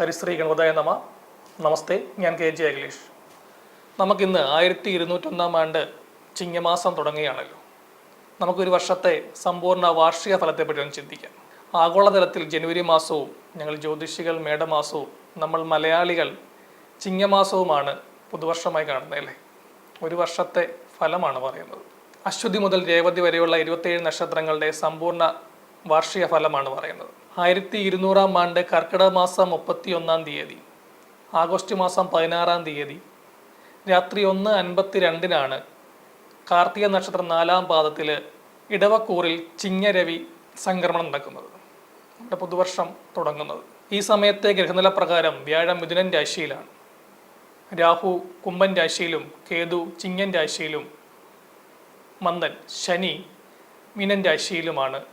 ഹരിശ്രീ ഗണപതായ നമ. നമസ്തേ ഞാൻ K J Akhilesh. നമുക്കിന്ന് ആയിരത്തി ഇരുന്നൂറ്റൊന്നാം ആണ്ട് ചിങ്ങമാസം തുടങ്ങുകയാണല്ലോ. നമുക്കൊരു വർഷത്തെ സമ്പൂർണ വാർഷിക ഫലത്തെപ്പറ്റി ഒന്ന് ചിന്തിക്കാം. ആഗോളതലത്തിൽ ജനുവരി മാസവും ഞങ്ങൾ ജ്യോതിഷികൾ മേടമാസവും നമ്മൾ മലയാളികൾ ചിങ്ങമാസവുമാണ് പുതുവർഷമായി കാണുന്നത് അല്ലേ? ഒരു വർഷത്തെ ഫലമാണ് പറയുന്നത്. അശ്വതി മുതൽ രേവതി വരെയുള്ള ഇരുപത്തേഴ് നക്ഷത്രങ്ങളുടെ സമ്പൂർണ വാർഷിക ഫലമാണ് പറയുന്നത്. ആയിരത്തി ഇരുന്നൂറാം ആണ്ട് കർക്കിടക മാസം മുപ്പത്തി ഒന്നാം തീയതി ആഗസ്റ്റ് മാസം പതിനാറാം തീയതി രാത്രി ഒന്ന് അൻപത്തി രണ്ടിനാണ് കാർത്തിക നക്ഷത്രം നാലാം പാദത്തിൽ ഇടവക്കൂറിൽ ചിങ്ങരവി സംക്രമണം നടക്കുന്നത്. നമ്മുടെ പുതുവർഷം തുടങ്ങുന്നത്. ഈ സമയത്തെ ഗ്രഹനില പ്രകാരം വ്യാഴം മിഥുനൻ രാശിയിലാണ്. രാഹു കുംഭൻ രാശിയിലും കേതു ചിങ്ങൻ രാശിയിലും മന്ദൻ ശനി മീനൻ രാശിയിലുമാണ്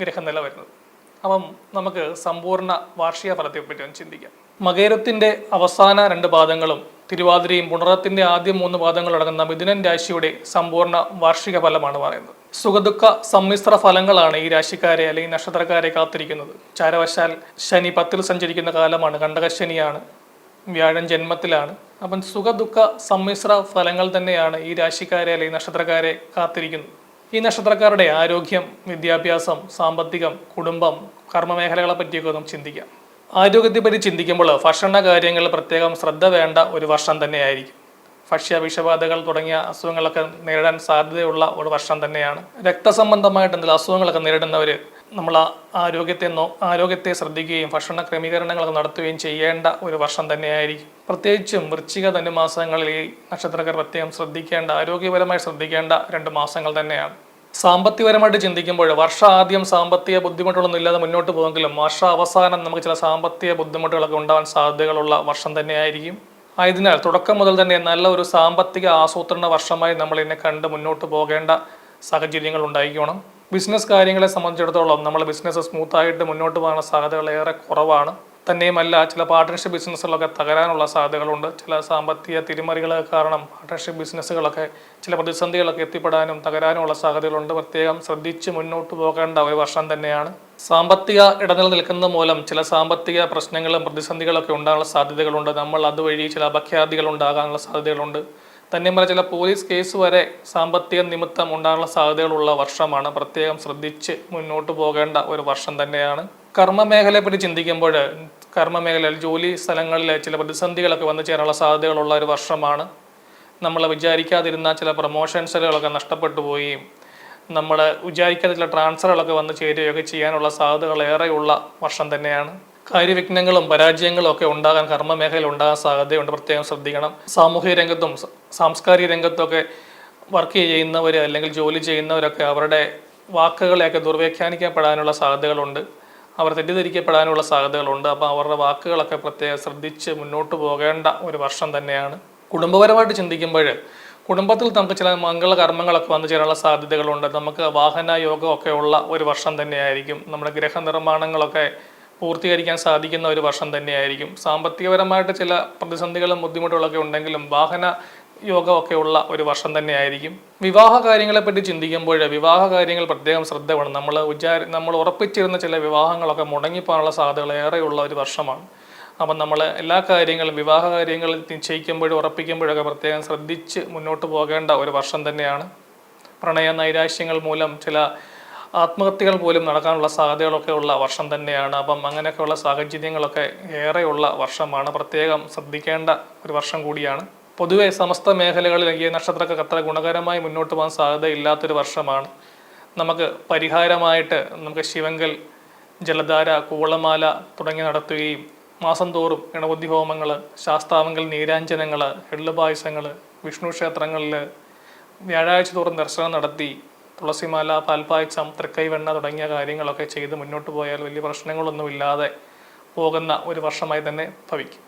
ഗ്രഹനില വരുന്നത്. അപ്പം നമുക്ക് സമ്പൂർണ വാർഷിക ഫലത്തെപ്പറ്റി ഒന്ന് ചിന്തിക്കാം. മകേരത്തിന്റെ അവസാന രണ്ട് പാദങ്ങളും തിരുവാതിരയും പുണറത്തിന്റെ ആദ്യ മൂന്ന് പാദങ്ങളും അടങ്ങുന്ന മിഥുനൻ രാശിയുടെ സമ്പൂർണ വാർഷിക ഫലമാണ് പറയുന്നത്. സുഖദുഃഖ സമ്മിശ്ര ഫലങ്ങളാണ് ഈ രാശിക്കാരെ അല്ലെങ്കിൽ നക്ഷത്രക്കാരെ കാത്തിരിക്കുന്നത്. ചാരവശാൽ ശനി പത്തിൽ സഞ്ചരിക്കുന്ന കാലമാണ് കണ്ടകശനിയാണ് വ്യാഴം ജന്മത്തിലാണ്. അപ്പം സുഖദുഃഖ സമ്മിശ്ര ഫലങ്ങൾ തന്നെയാണ് ഈ രാശിക്കാരെ അല്ലെങ്കിൽ നക്ഷത്രക്കാരെ കാത്തിരിക്കുന്നത്. ഈ നക്ഷത്രക്കാരുടെ ആരോഗ്യം വിദ്യാഭ്യാസം സാമ്പത്തികം കുടുംബം കർമ്മമേഖലകളെ പറ്റിയൊക്കെ ഒന്ന് ചിന്തിക്കാം. ആരോഗ്യത്തെ പറ്റി ചിന്തിക്കുമ്പോൾ ഭക്ഷണ കാര്യങ്ങളിൽ പ്രത്യേകം ശ്രദ്ധ വേണ്ട ഒരു വർഷം തന്നെയായിരിക്കും. ഭക്ഷ്യ വിഷബാധകൾ തുടങ്ങിയ അസുഖങ്ങളൊക്കെ നേരിടാൻ സാധ്യതയുള്ള ഒരു വർഷം തന്നെയാണ്. രക്തസംബന്ധമായിട്ട് എന്തെങ്കിലും അസുഖങ്ങളൊക്കെ നേരിടുന്നവർ നമ്മൾ ആരോഗ്യത്തെ നോ ആരോഗ്യത്തെ ശ്രദ്ധിക്കുകയും ഭക്ഷണ ക്രമീകരണങ്ങളൊക്കെ നടത്തുകയും ചെയ്യേണ്ട ഒരു വർഷം തന്നെയായിരിക്കും. പ്രത്യേകിച്ചും വൃശ്ചിക ധനുമാസങ്ങളിൽ ഈ നക്ഷത്രക്കാർ പ്രത്യേകം ശ്രദ്ധിക്കേണ്ട ആരോഗ്യപരമായി ശ്രദ്ധിക്കേണ്ട രണ്ട് മാസങ്ങൾ തന്നെയാണ്. സാമ്പത്തികപരമായിട്ട് ചിന്തിക്കുമ്പോൾ വർഷ ആദ്യം സാമ്പത്തിക ബുദ്ധിമുട്ടുകളൊന്നും ഇല്ലാതെ മുന്നോട്ട് പോകുമെങ്കിലും വർഷ അവസാനം നമുക്ക് ചില സാമ്പത്തിക ബുദ്ധിമുട്ടുകളൊക്കെ ഉണ്ടാവാൻ സാധ്യതകളുള്ള വർഷം തന്നെയായിരിക്കും. ആയതിനാൽ തുടക്കം മുതൽ തന്നെ നല്ല ഒരു സാമ്പത്തിക ആസൂത്രണ വർഷമായി നമ്മൾ ഇതിനെ കണ്ട് മുന്നോട്ട് പോകേണ്ട സാഹചര്യങ്ങൾ ഉണ്ടായിക്കോണം ബിസിനസ് കാര്യങ്ങളെ സംബന്ധിച്ചിടത്തോളം നമ്മൾ ബിസിനസ് സ്മൂത്തായിട്ട് മുന്നോട്ട് പോകാനുള്ള സാധ്യതകൾ ഏറെ കുറവാണ്. തന്നെയുമല്ല ചില പാർട്ട്ണർഷിപ്പ് ബിസിനസ്സുകളൊക്കെ തകരാനുള്ള സാധ്യതകളുണ്ട്. ചില സാമ്പത്തിക തിരിമറികൾ കാരണം പാർട്ട്ണർഷിപ്പ് ബിസിനസ്സുകളൊക്കെ ചില പ്രതിസന്ധികളൊക്കെ എത്തിപ്പെടാനും തകരാനുമുള്ള സാധ്യതകളുണ്ട്. പ്രത്യേകം ശ്രദ്ധിച്ച് മുന്നോട്ട് പോകേണ്ട ഒരു വർഷം തന്നെയാണ്. സാമ്പത്തിക ഇടനില നിൽക്കുന്നത് മൂലം ചില സാമ്പത്തിക പ്രശ്നങ്ങളും പ്രതിസന്ധികളൊക്കെ ഉണ്ടാകാനുള്ള സാധ്യതകളുണ്ട്. നമ്മൾ അതുവഴി ചില അപഖ്യാതികൾ ഉണ്ടാകാനുള്ള സാധ്യതകളുണ്ട്. തന്നെയുമല്ല ചില പോലീസ് കേസ് വരെ സാമ്പത്തിക നിമിത്തം ഉണ്ടാകാനുള്ള സാധ്യതകളുള്ള വർഷമാണ് പ്രത്യേകം ശ്രദ്ധിച്ച് മുന്നോട്ട് പോകേണ്ട ഒരു വർഷം തന്നെയാണ്. കർമ്മമേഖലയെ പറ്റി ചിന്തിക്കുമ്പോൾ കർമ്മമേഖലയിൽ ജോലി സ്ഥലങ്ങളിൽ ചില പ്രതിസന്ധികളൊക്കെ വന്നു ചേരാനുള്ള സാധ്യതകളുള്ള ഒരു വർഷമാണ്. നമ്മൾ വിചാരിക്കാതിരുന്ന ചില പ്രൊമോഷൻസുകളൊക്കെ നഷ്ടപ്പെട്ടു പോവുകയും നമ്മൾ വിചാരിക്കാതെ ചില ട്രാൻസ്ഫറുകളൊക്കെ വന്നു ചേരുകയൊക്കെ ചെയ്യാനുള്ള സാധ്യതകൾ ഏറെയുള്ള വർഷം തന്നെയാണ്. കാര്യവിഘ്നങ്ങളും പരാജയങ്ങളും ഒക്കെ ഉണ്ടാകാൻ കർമ്മ മേഖലയിൽ ഉണ്ടാകാൻ സാധ്യതയുണ്ട്. പ്രത്യേകം ശ്രദ്ധിക്കണം. സാമൂഹിക രംഗത്തും സാംസ്കാരിക രംഗത്തൊക്കെ വർക്ക് ചെയ്യുന്നവർ അല്ലെങ്കിൽ ജോലി ചെയ്യുന്നവരൊക്കെ അവരുടെ വാക്കുകളെയൊക്കെ ദുർവ്യാഖ്യാനിക്കപ്പെടാനുള്ള സാധ്യതകളുണ്ട്. അവർ തെറ്റിദ്ധരിക്കപ്പെടാനുള്ള സാധ്യതകളുണ്ട്. അപ്പോൾ അവരുടെ വാക്കുകളൊക്കെ പ്രത്യേകം ശ്രദ്ധിച്ച് മുന്നോട്ട് പോകേണ്ട ഒരു വർഷം തന്നെയാണ്. കുടുംബപരമായിട്ട് ചിന്തിക്കുമ്പോൾ കുടുംബത്തിൽ നമുക്ക് ചില മംഗളകർമ്മങ്ങളൊക്കെ വന്നു ചേരാനുള്ള സാധ്യതകളുണ്ട്. നമുക്ക് വാഹന യോഗമൊക്കെ ഉള്ള ഒരു വർഷം തന്നെയായിരിക്കും. നമ്മുടെ ഗ്രഹനിർമ്മാണങ്ങളൊക്കെ പൂർത്തീകരിക്കാൻ സാധിക്കുന്ന ഒരു വർഷം തന്നെയായിരിക്കും. സാമ്പത്തികപരമായിട്ട് ചില പ്രതിസന്ധികളും ബുദ്ധിമുട്ടുകളൊക്കെ ഉണ്ടെങ്കിലും വാഹന യോഗമൊക്കെ ഉള്ള ഒരു വർഷം തന്നെയായിരിക്കും. വിവാഹ കാര്യങ്ങളെപ്പറ്റി ചിന്തിക്കുമ്പോൾ വിവാഹ കാര്യങ്ങൾ പ്രത്യേകം ശ്രദ്ധ വേണം നമ്മൾ വിചാരി നമ്മൾ ഉറപ്പിച്ചിരുന്ന ചില വിവാഹങ്ങളൊക്കെ മുടങ്ങിപ്പോകാനുള്ള സാധ്യതകൾ ഏറെയുള്ള ഒരു വർഷമാണ്. അപ്പം നമ്മൾ എല്ലാ കാര്യങ്ങളും വിവാഹ കാര്യങ്ങൾ നിശ്ചയിക്കുമ്പോഴും ഉറപ്പിക്കുമ്പോഴൊക്കെ പ്രത്യേകം ശ്രദ്ധിച്ച് മുന്നോട്ട് പോകേണ്ട ഒരു വർഷം തന്നെയാണ്. പ്രണയ നൈരാശ്യങ്ങൾ മൂലം ചില ആത്മഹത്യകൾ പോലും നടക്കാനുള്ള സാധ്യതകളൊക്കെ ഉള്ള വർഷം തന്നെയാണ്. അപ്പം അങ്ങനെയൊക്കെയുള്ള സാഹചര്യങ്ങളൊക്കെ ഏറെയുള്ള വർഷമാണ്. പ്രത്യേകം ശ്രദ്ധിക്കേണ്ട ഒരു വർഷം കൂടിയാണ്. പൊതുവെ സമസ്ത മേഖലകളിൽ ഈ നക്ഷത്രക്ക് അത്ര ഗുണകരമായി മുന്നോട്ട് പോകാൻ സാധ്യതയില്ലാത്തൊരു വർഷമാണ്. നമുക്ക് പരിഹാരമായിട്ട് നമുക്ക് ശിവങ്കൽ ജലധാര കൂളമാല തുടങ്ങി നടത്തുകയും മാസം തോറും ഗണപതി ഹോമങ്ങൾ ശാസ്താവങ്കൽ നീരാഞ്ജനങ്ങൾ എള്ളുപായസങ്ങൾ വിഷ്ണു ക്ഷേത്രങ്ങളിൽ വ്യാഴാഴ്ച തോറും ദർശനം നടത്തി തുളസിമാല പാൽപ്പായസം തൃക്കൈവെണ്ണ തുടങ്ങിയ കാര്യങ്ങളൊക്കെ ചെയ്ത് മുന്നോട്ട് പോയാൽ വലിയ പ്രശ്നങ്ങളൊന്നുമില്ലാതെ പോകുന്ന ഒരു വർഷമായി തന്നെ ഭവിക്കും.